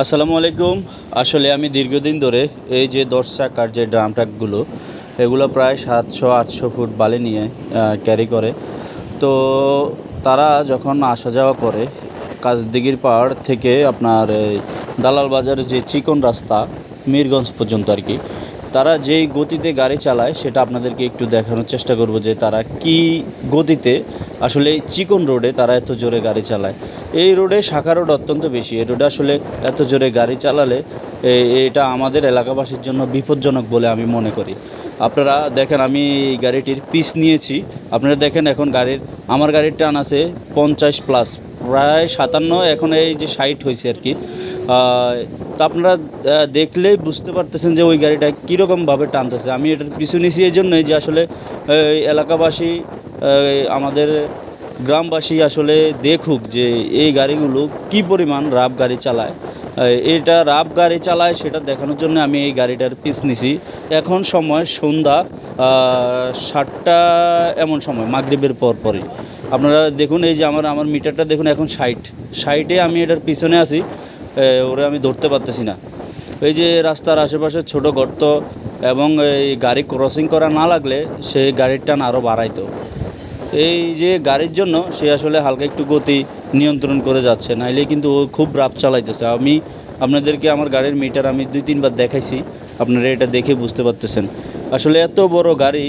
আসসালামু আলাইকুম। আসলে আমি দীর্ঘদিন ধরে এই যে দশ চাকার যে ড্রাম ট্রাকগুলো, এগুলো প্রায় সাতশো, আটশো ফুট বালি নিয়ে ক্যারি করে। তো তারা যখন আসা যাওয়া করে কাজদিঘির পাহাড় থেকে আপনার দালাল বাজারের যে চিকন রাস্তা, মিরগঞ্জ পর্যন্ত আর কি, তারা যেই গতিতে গাড়ি চালায়, সেটা আপনাদেরকে একটু দেখানোর চেষ্টা করব যে তারা কি গতিতে আসলে চিকন রোডে তারা এত জোরে গাড়ি চালায়। এই রোডে শাখা রোড অত্যন্ত বেশি। এই রোডে আসলে এত জোরে গাড়ি চালালে এটা আমাদের এলাকাবাসীর জন্য বিপজ্জনক বলে আমি মনে করি। আপনারা দেখেন, আমি এই গাড়িটির পিস নিয়েছি। আপনারা দেখেন এখন গাড়ির, আমার গাড়ির টান আছে পঞ্চাশ প্লাস প্রায় সাতান্ন, এখন এই যে ষাট হয়েছে আর কি। তা আপনারা দেখলেই বুঝতে পারতেছেন যে ওই গাড়িটা কীরকমভাবে টানতেছে। আমি এটার পিছু নিছি এই জন্যই যে আসলে এলাকাবাসী আমাদের গ্রামবাসী আসলে দেখুক যে এই গাড়িগুলো কি পরিমাণ রাব গাড়ি চালায়। এটা রাব গাড়ি চালায় সেটা দেখানোর জন্য আমি এই গাড়িটার পিস নিছি। এখন সময় সন্ধ্যা সাতটা এমন সময়, মাগরিবের পর পরই। আপনারা দেখুন এই যে আমার আমার মিটারটা দেখুন এখন ষাট। ষাটে আমি এটার পিছনে আছি ওরে আমি ধরতে পারতেছি না। এই যে রাস্তার আশেপাশে ছোট গর্ত এবং এই গাড়ি ক্রসিং করা না লাগলে সে গাড়ির টান আরও বাড়াইতো। এই যে গাড়ির জন্য সে আসলে হালকা একটু গতি নিয়ন্ত্রণ করে যাচ্ছে, নাইলে কিন্তু ও খুব রাপ চালাইতেছে। আমি আপনাদেরকে আমার গাড়ির মিটার আমি দুই তিনবার দেখাইছি, আপনারা এটা দেখে বুঝতে পারতেছেন। আসলে এত বড় গাড়ি